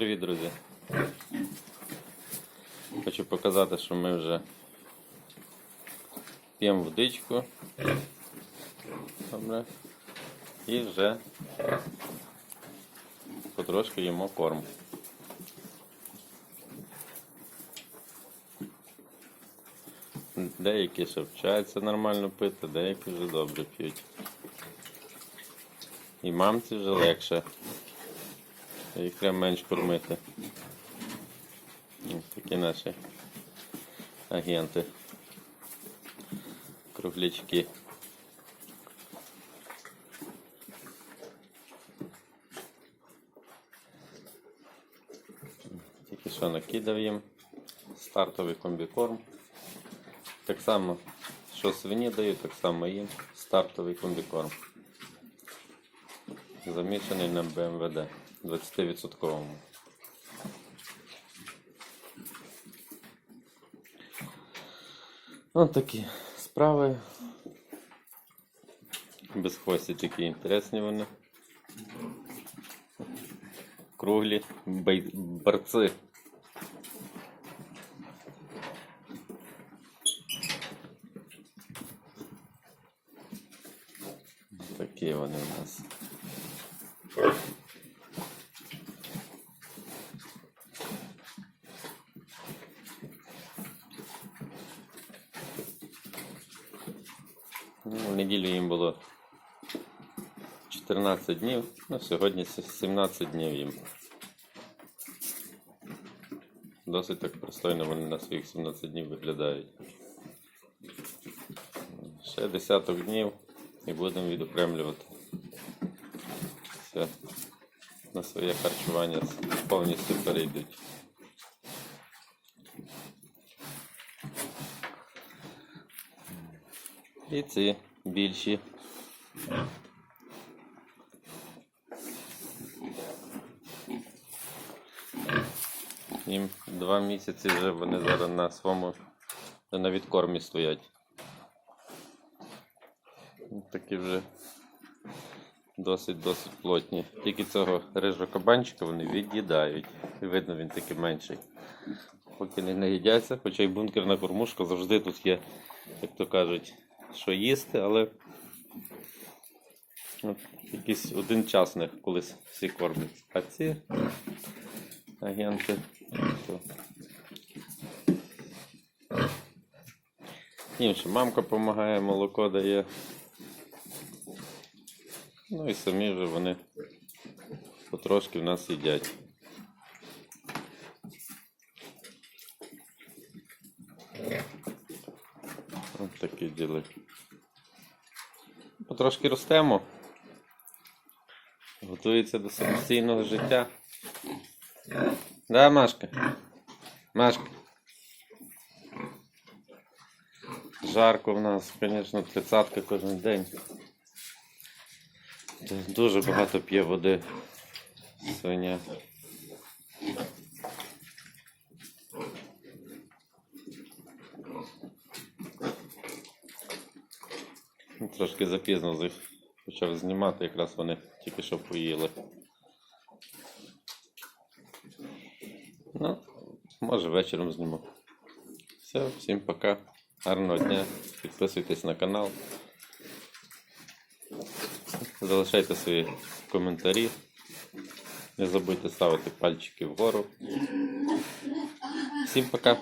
Привіт, друзі! Хочу показати, що ми вже п'ємо водичку. Добре. І вже потрошки їмо корм. Деякі ще вчаться нормально пити, деякі вже добре п'ють. І мамці вже легше. Треба менш кормити. Ось такі наші агенти. Круглячки. Тільки що накидав їм стартовий комбікорм. Так само, що свині даю, так само їм стартовий комбікорм. Замішаний на БМВД 20%. Ось такі справи. Без хвості такі інтересні вони. Круглі бей... борці. Такі вони у нас. Ну, неділю їм було 14 днів, ну сьогодні 17 днів їм. Досить так пристойно вони на своїх 17 днів виглядають. Ще десяток днів і будемо відокремлювати. Все. На своє харчування повністю перейдуть. І ці більші. Їм два місяці вже вони зараз на своєму на відкормі стоять. Такі вже досить-досить плотні. Тільки цього рижого кабанчика вони від'їдають. І видно, він такий менший. Поки не наїдяться, хоча й бункерна кормушка завжди тут є, як то кажуть, що їсти, але от, якийсь один час них колись всі кормять. А ці агенти. То... Ще мамка допомагає, молоко дає. Ну і самі вже вони потрошки в нас їдять. Ось такі діли. Потрошки ростемо. Готується до самостійного життя. Да, Машка? Машка. Жарко в нас, звісно, тридцятка кожен день. Дуже багато п'є води. Свиня. Трошки запізно з- почав знімати, якраз вони тільки що поїли. Ну, може вечором зніму. Все, всім пока. Гарного дня. Підписуйтесь на канал. Залишайте свої коментарі. Не забудьте ставити пальчики вгору. Всім пока.